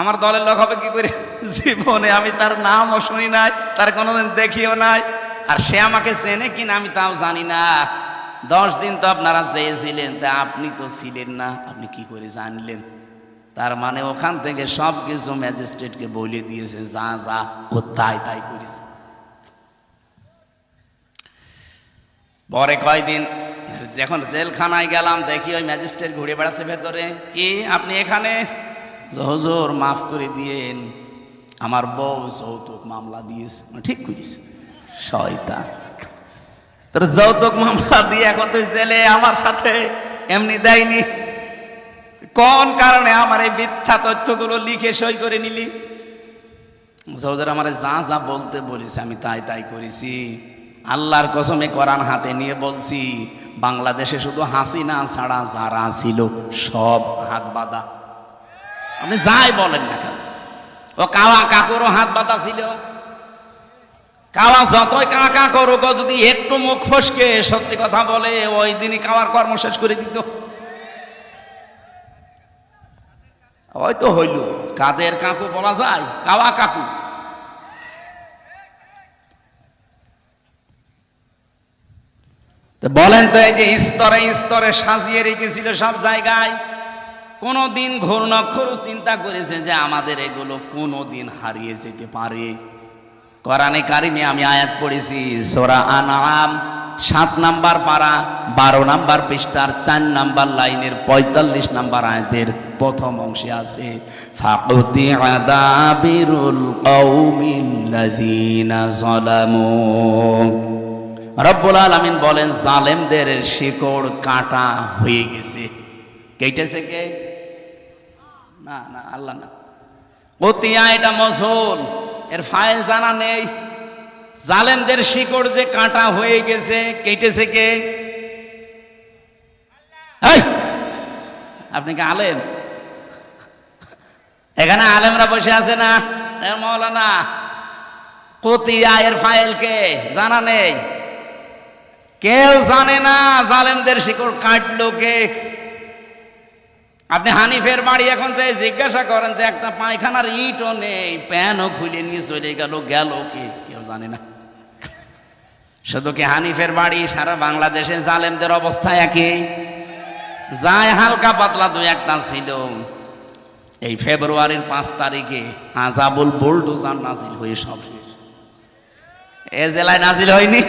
আমার দলের লোক হবে কি করে? জীবনে আমি তার নামও শুনি নাই, তার কোনোদিন দেখিও নাই। আর সে আমাকে চেনে কিনা আমি তাও জানি না। দশ দিন তো আপনারা চেয়েছিলেন, তা আপনি তো ছিলেন না, আপনি কি করে জানলেন? তার মানে ওখান থেকে সব কিছু ম্যাজিস্ট্রেটকে বলে দিয়েছে, যা যা, ও তাই তাই করেছে। পরে কয়দিন যখন জেলখানায় গেলাম, দেখি ওই ম্যাজিস্ট্রেট ঘুরে বেড়াচ্ছে ভেতরে। কি, আপনি এখানে? হুজুর, মাফ করে দিয়েন। আমার বউ যৌতুক মামলা দিয়েছে। মানে ঠিক করিস শয়তান। তোর যৌতুক মামলা দিয়ে এখন তুই জেলে, আমার সাথে এমনি দেয়নি। কোন কারণে আমার এই মিথ্যা তথ্যগুলো লিখে সই করে নিলি? সৌদের আমার যা যা বলতে বলিস আমি তাই তাই করেছি। আল্লাহর কসমে করান হাতে নিয়ে বলছি, বাংলাদেশে শুধু হাসিনা ছাড়া যারা ছিল, সব হাত বাঁধা। আপনি যাই বলেন না কেন? ও কাওয়া কাকুরও হাত বাতা ছিল। কাওয়া যতই কা কা করুক যদি একটু মুখ ফসকে সত্যি কথা বলে, ওই দিনই কাওয়ার কর্ম শেষ করে দিত। ওই তো হইল। কাদের কাকু বলা যায়? কাওয়া কাকু। বলেন তো এই যে স্তরে স্তরে সাজিয়ে রেখেছিল সব জায়গায়। কোনো দিন ঘূর্ণক্ষরও চিন্তা করেছে যে আমাদের এগুলো কোনো দিন হারিয়ে যেতে পারে। কোরআনে কারিমে আমি আয়াত পড়েছি, সোরা আনাম সাত নাম্বার পারা, বারো নাম্বার পৃষ্ঠার, চার নাম্বার লাইনের, পঁয়তাল্লিশ নাম্বার আয়াতের প্রথম অংশে আছে, ফাকুতি আদাবিরুল রব্বুল আলামিন বলেন, জালেমদের শিকড় কাটা হয়ে গেছে। কেটেছে কে? না না, আল্লাহ না। কতিয়া এটা মজহুল? এর ফাইল জানা নেই। জালেমদের শিকড় যে কাটা হয়ে গেছে, কেটেছে কে? আপনি কি আলেম? এখানে আলেমরা বসে আছে না? মৌলানা, কতিয়া এর ফাইল কে? জানা নেই। কেউ জানে না জালেমদের শিকড় কাটলো কে? আপনি হানিফের বাড়ি এখন যে জিজ্ঞাসা করেন যে একটা পায়খানার ইটও নেই, প্যানও খুলে নিয়ে চলে গেল গেল কে? কেউ জানে না। শুধু কি হানিফের বাড়ি? সারা বাংলাদেশে জালেমদের অবস্থা একই। যায় হালকা পাতলা দুই একটা ছিল। এই ফেব্রুয়ারির পাঁচ তারিখে আজাবুল বোল্ডোজার নাজিল হয়ে সব এ জেলায় নাজিল হয়নি?